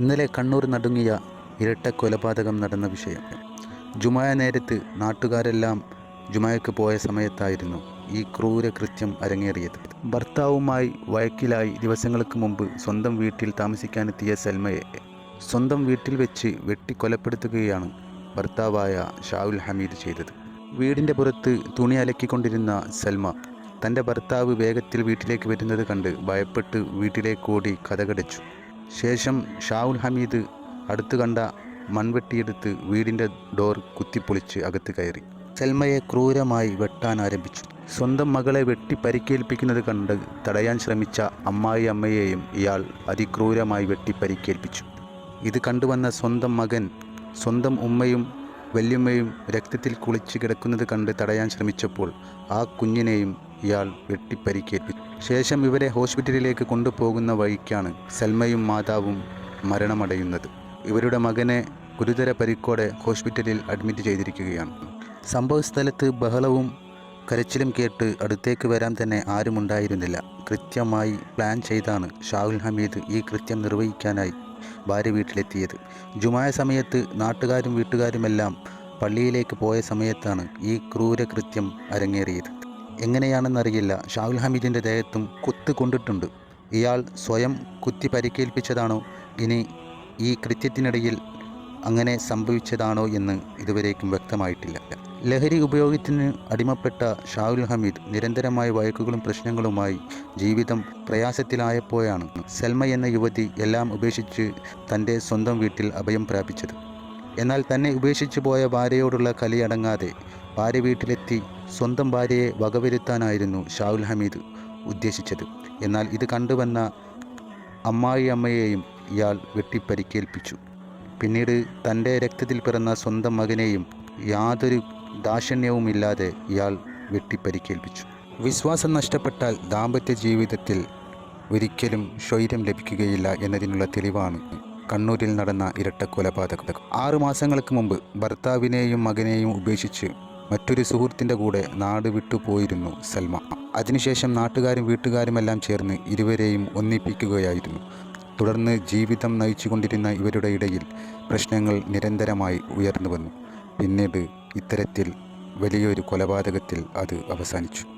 ഇന്നലെ കണ്ണൂർ നടുങ്ങിയ ഇരട്ട കൊലപാതകം നടന്ന വിഷയം. ജുമായ നേരത്ത് നാട്ടുകാരെല്ലാം ജുമായക്ക് പോയ സമയത്തായിരുന്നു ഈ ക്രൂരകൃത്യം അരങ്ങേറിയത്. ഭർത്താവുമായി വഴക്കിലായി ദിവസങ്ങൾക്ക് മുമ്പ് സ്വന്തം വീട്ടിൽ താമസിക്കാനെത്തിയ സൽമയെ സ്വന്തം വീട്ടിൽ വെച്ച് വെട്ടിക്കൊലപ്പെടുത്തുകയാണ് ഭർത്താവായ ഷാവുൽ ഹമീദ് ചെയ്തത്. വീടിന്റെ പുറത്ത് തുണി അലക്കിക്കൊണ്ടിരുന്ന സൽമ തന്റെ ഭർത്താവ് വേഗത്തിൽ വീട്ടിലേക്ക് വരുന്നത് കണ്ട് ഭയപ്പെട്ട് വീട്ടിലേക്ക് ഓടി ശേഷം ഷാവുൽ ഹമീദ് അടുത്ത് കണ്ട മൺവെട്ടിയെടുത്ത് വീടിന്റെ ഡോർ കുത്തിപ്പൊളിച്ച് അകത്ത് കയറി. സൽമയെ ക്രൂരമായി വെട്ടാൻ ആരംഭിച്ചു. സ്വന്തം മകളെ വെട്ടി പരിക്കേൽപ്പിക്കുന്നത് കണ്ട് തടയാൻ ശ്രമിച്ച അമ്മായി അമ്മയെയും ഇയാൾ അതിക്രൂരമായി വെട്ടി പരിക്കേൽപ്പിച്ചു. ഇത് കണ്ടുവന്ന സ്വന്തം മകൻ സ്വന്തം ഉമ്മയും വല്യമ്മയും രക്തത്തിൽ കുളിച്ച് കിടക്കുന്നത് കണ്ട് തടയാൻ ശ്രമിച്ചപ്പോൾ ആ കുഞ്ഞിനെയും ഇയാൾ വെട്ടിപ്പരിക്കേറ്റു. ശേഷം ഇവരെ ഹോസ്പിറ്റലിലേക്ക് കൊണ്ടുപോകുന്ന വഴിക്കാണ് സൽമയും മാതാവും മരണമടയുന്നത്. ഇവരുടെ മകനെ ഗുരുതര പരിക്കോടെ ഹോസ്പിറ്റലിൽ അഡ്മിറ്റ് ചെയ്തിരിക്കുകയാണ്. സംഭവസ്ഥലത്ത് ബഹളവും കരച്ചിലും കേട്ട് അടുത്തേക്ക് വരാൻ തന്നെ ആരുമുണ്ടായിരുന്നില്ല. കൃത്യമായി പ്ലാൻ ചെയ്താണ് ഷാഹുൽ ഹമീദ് ഈ കൃത്യം നിർവഹിക്കാനായി ഭാര്യ വീട്ടിലെത്തിയത്. ജുമായ സമയത്ത് നാട്ടുകാരും വീട്ടുകാരുമെല്ലാം പള്ളിയിലേക്ക് പോയ സമയത്താണ് ഈ ക്രൂരകൃത്യം അരങ്ങേറിയത്. എങ്ങനെയാണെന്നറിയില്ല. ഷാഹുൽ ഹമീദിന്റെ ദേഹത്തും കുത്ത് കൊണ്ടിട്ടുണ്ട്. ഇയാൾ സ്വയം കുത്തി പരിക്കേൽപ്പിച്ചതാണോ? ഇനി ഈ കൃത്യത്തിനിടയിൽ അങ്ങനെ സംഭവിച്ചതാണോ എന്ന് ഇതുവരേക്കും വ്യക്തമായിട്ടില്ല. ലഹരി ഉപയോഗത്തിന് അടിമപ്പെട്ട ഷാഹുൽ ഹമീദ് നിരന്തരമായ വഴക്കുകളും പ്രശ്നങ്ങളുമായി ജീവിതം പ്രയാസത്തിലായപ്പോഴാണ് സൽമ എന്ന യുവതി എല്ലാം ഉപേക്ഷിച്ച് തന്റെ സ്വന്തം വീട്ടിൽ അഭയം പ്രാപിച്ചത്. എന്നാൽ തന്നെ ഉപേക്ഷിച്ചു പോയ ഭാര്യയോടുള്ള കലിയടങ്ങാതെ ഭാര്യ വീട്ടിലെത്തി സ്വന്തം ഭാര്യയെ വകവരുത്താനായിരുന്നു ഷാഹുൽ ഹമീദ് ഉദ്ദേശിച്ചത്. എന്നാൽ ഇത് കണ്ടുവന്ന അമ്മായി അമ്മയെയും ഇയാൾ വെട്ടിപ്പരിക്കേൽപ്പിച്ചു. പിന്നീട് തന്റെ രക്തത്തിൽ പിറന്ന സ്വന്തം മകനെയും യാതൊരു ദാക്ഷിണ്യവുമില്ലാതെ ഇയാൾ വെട്ടിപ്പരിക്കേൽപ്പിച്ചു. വിശ്വാസം നഷ്ടപ്പെട്ടാൽ ദാമ്പത്യ ജീവിതത്തിൽ ഒരിക്കലും സ്വൈര്യം ലഭിക്കുകയില്ല എന്നതിനുള്ള തെളിവാണ് കണ്ണൂരിൽ നടന്ന ഇരട്ട കൊലപാതകം ആറു മാസങ്ങൾക്ക് മുമ്പ് ഭർത്താവിനെയും മകനെയും ഉപേക്ഷിച്ച് മറ്റൊരു സുഹൃത്തിന്റെ കൂടെ നാട് വിട്ടുപോയിരുന്നു സൽമ. അതിനുശേഷം നാട്ടുകാരും വീട്ടുകാരുമെല്ലാം ചേർന്ന് ഇരുവരെയും ഒന്നിപ്പിക്കുകയായിരുന്നു. തുടർന്ന് ജീവിതം നയിച്ചുകൊണ്ടിരുന്ന ഇവരുടെ ഇടയിൽ പ്രശ്നങ്ങൾ നിരന്തരമായി ഉയർന്നു വന്നു പിന്നീട് ഇത്തരത്തിൽ വലിയൊരു കൊലപാതകത്തിൽ അത് അവസാനിച്ചു.